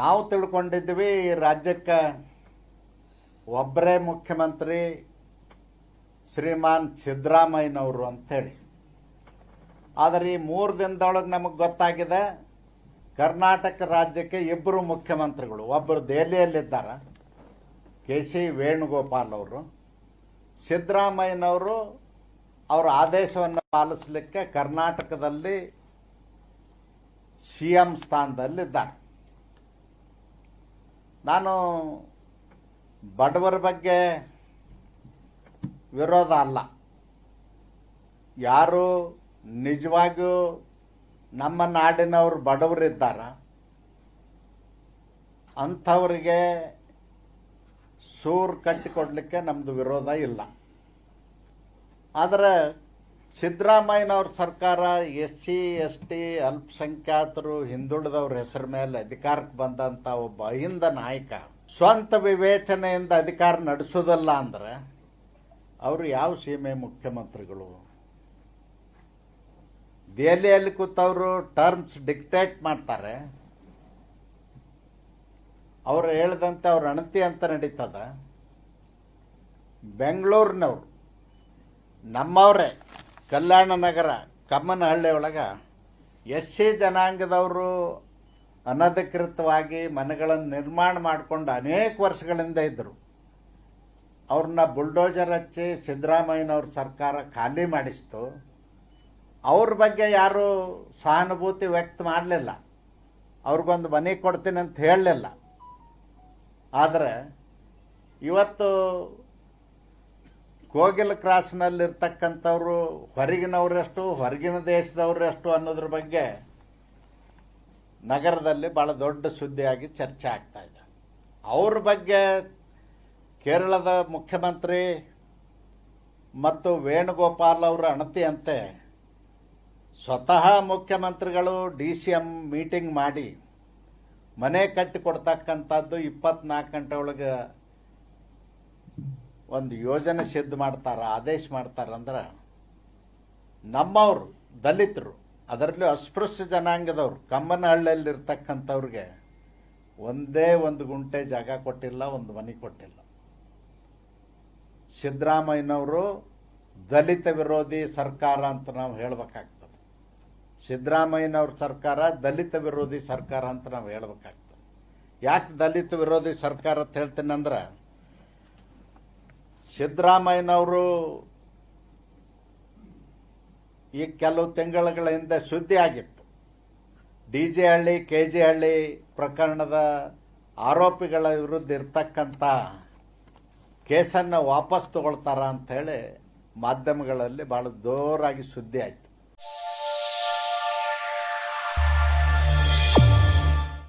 ನಾವು ತಿಳ್ಕೊಂಡಿದ್ವಿ ಈ ರಾಜ್ಯಕ್ಕೆ ಒಬ್ಬರೇ ಮುಖ್ಯಮಂತ್ರಿ ಶ್ರೀಮಾನ್ ಸಿದ್ದರಾಮಯ್ಯನವರು ಅಂಥೇಳಿ ಆದರೆ ಈ ಮೂರು ದಿನದೊಳಗೆ ನಮಗೆ ಗೊತ್ತಾಗಿದೆ, ಕರ್ನಾಟಕ ರಾಜ್ಯಕ್ಕೆ ಇಬ್ಬರು ಮುಖ್ಯಮಂತ್ರಿಗಳು ಒಬ್ಬರು ದೆಹಲಿಯಲ್ಲಿದ್ದಾರೆ, ಕೆ ಸಿ ವೇಣುಗೋಪಾಲ್ ಅವರು. ಸಿದ್ದರಾಮಯ್ಯನವರು ಅವರ ಆದೇಶವನ್ನು ಪಾಲಿಸಲಿಕ್ಕೆ ಕರ್ನಾಟಕದಲ್ಲಿ ಸಿ ಎಂ ಸ್ಥಾನದಲ್ಲಿದ್ದಾರೆ. ನಾನು ಬಡವರ ಬಗ್ಗೆ ವಿರೋಧ ಅಲ್ಲ. ಯಾರು ನಿಜವಾಗಿಯೂ ನಮ್ಮ ನಾಡಿನವರು ಬಡವರಿದ್ದಾರ, ಅಂಥವರಿಗೆ ಸೂರು ಕಟ್ಟಿಕೊಡ್ಲಿಕ್ಕೆ ನಮ್ಮದು ವಿರೋಧ ಇಲ್ಲ. ಆದರೆ ಸಿದ್ದರಾಮಯ್ಯನವ್ರ ಸರ್ಕಾರ ಎಸ್ ಸಿ ಎಸ್ ಟಿ ಅಲ್ಪಸಂಖ್ಯಾತರು, ಹಿಂದುಳಿದವ್ರ ಹೆಸರ ಮೇಲೆ ಅಧಿಕಾರಕ್ಕೆ ಬಂದಂಥ ಒಬ್ಬ ಅಹಿಂದ ನಾಯಕ, ಸ್ವಂತ ವಿವೇಚನೆಯಿಂದ ಅಧಿಕಾರ ನಡೆಸೋದಲ್ಲ ಅಂದ್ರೆ ಅವರು ಯಾವ ಸೀಮೆ ಮುಖ್ಯಮಂತ್ರಿಗಳು? ದೆಹಲಿಯಲ್ಲಿ ಕೂತವರು ಟರ್ಮ್ಸ್ ಡಿಕ್ಟೇಟ್ ಮಾಡ್ತಾರೆ. ಅವರು ಹೇಳ್ದಂತೆ ಅವ್ರ ಅಣತಿ ಅಂತ ನಡೀತದ. ಬೆಂಗಳೂರಿನವ್ರು, ನಮ್ಮವರೇ ಕಲ್ಯಾಣ ನಗರ ಕಮ್ಮನಹಳ್ಳಿ ಒಳಗೆ ಎಸ್ ಸಿ ಜನಾಂಗದವರು ಅನಧಿಕೃತವಾಗಿ ಮನೆಗಳನ್ನು ನಿರ್ಮಾಣ ಮಾಡಿಕೊಂಡು ಅನೇಕ ವರ್ಷಗಳಿಂದ ಇದ್ದರು ಅವ್ರನ್ನ ಬುಲ್ಡೋಜರ್ ಹಚ್ಚಿ ಸಿದ್ದರಾಮಯ್ಯನವ್ರ ಸರ್ಕಾರ ಖಾಲಿ ಮಾಡಿಸ್ತು. ಅವ್ರ ಬಗ್ಗೆ ಯಾರೂ ಸಹಾನುಭೂತಿ ವ್ಯಕ್ತ ಮಾಡಲಿಲ್ಲ. ಅವ್ರಿಗೊಂದು ಮನೆ ಕೊಡ್ತೀನಿ ಅಂತ ಹೇಳಲಿಲ್ಲ. ಆದರೆ ಇವತ್ತು ಕೋಗಿಲ ಕ್ರಾಸ್ನಲ್ಲಿರ್ತಕ್ಕಂಥವ್ರು ಹೊರಗಿನವರೆಷ್ಟು, ಹೊರಗಿನ ದೇಶದವರೆಷ್ಟು ಅನ್ನೋದ್ರ ಬಗ್ಗೆ ನಗರದಲ್ಲಿ ಭಾಳ ದೊಡ್ಡ ಸುದ್ದಿಯಾಗಿ ಚರ್ಚೆ ಆಗ್ತಾ ಇದೆ. ಅವ್ರ ಬಗ್ಗೆ ಕೇರಳದ ಮುಖ್ಯಮಂತ್ರಿ ಮತ್ತು ವೇಣುಗೋಪಾಲ್ ಅವರ ಅಣತಿಯಂತೆ ಸ್ವತಃ ಮುಖ್ಯಮಂತ್ರಿಗಳು ಡಿ ಸಿ ಎಂ ಮೀಟಿಂಗ್ ಮಾಡಿ ಮನೆ ಕಟ್ಟಿಕೊಡ್ತಕ್ಕಂಥದ್ದು ಇಪ್ಪತ್ನಾಲ್ಕು ಗಂಟೆ ಒಳಗೆ ಒಂದು ಯೋಜನೆ ಸಿದ್ಧ ಮಾಡ್ತಾರ, ಆದೇಶ ಮಾಡ್ತಾರಂದ್ರೆ ನಮ್ಮವರು ದಲಿತರು, ಅದರಲ್ಲೂ ಅಸ್ಪೃಶ್ಯ ಜನಾಂಗದವ್ರು, ಕಮ್ಮನಹಳ್ಳಿಯಲ್ಲಿ ಇರ್ತಕ್ಕಂಥವ್ರಿಗೆ ಒಂದೇ ಒಂದು ಗುಂಟೆ ಜಾಗ ಕೊಟ್ಟಿಲ್ಲ, ಒಂದು ಮನೆ ಕೊಟ್ಟಿಲ್ಲ. ಸಿದ್ದರಾಮಯ್ಯನವರು ದಲಿತ ವಿರೋಧಿ ಸರ್ಕಾರ ಅಂತ ನಾವು ಹೇಳಬೇಕಾಗ್ತದೆ. ಸಿದ್ದರಾಮಯ್ಯನವ್ರ ಸರ್ಕಾರ ದಲಿತ ವಿರೋಧಿ ಸರ್ಕಾರ ಅಂತ ನಾವು ಹೇಳಬೇಕಾಗ್ತದೆ. ಯಾಕೆ ದಲಿತ ವಿರೋಧಿ ಸರ್ಕಾರ ಅಂತ ಹೇಳ್ತೀನಿ ಅಂದ್ರೆ ಸಿದ್ದರಾಮಯ್ಯನವರು ಈ ಕೆಲವು ತಿಂಗಳುಗಳ ಹಿಂದೆ ಸುದ್ದಿ ಆಗಿತ್ತು. D J Halli K J Halli ಪ್ರಕರಣದ ಆರೋಪಿಗಳ ವಿರುದ್ಧ ಇರ್ತಕ್ಕಂಥ ಕೇಸನ್ನು ವಾಪಸ್ ತಗೊಳ್ತಾರ ಅಂತ ಹೇಳಿ ಮಾಧ್ಯಮಗಳಲ್ಲಿ ಭಾಳ ಜೋರಾಗಿ ಸುದ್ದಿ ಆಯಿತು.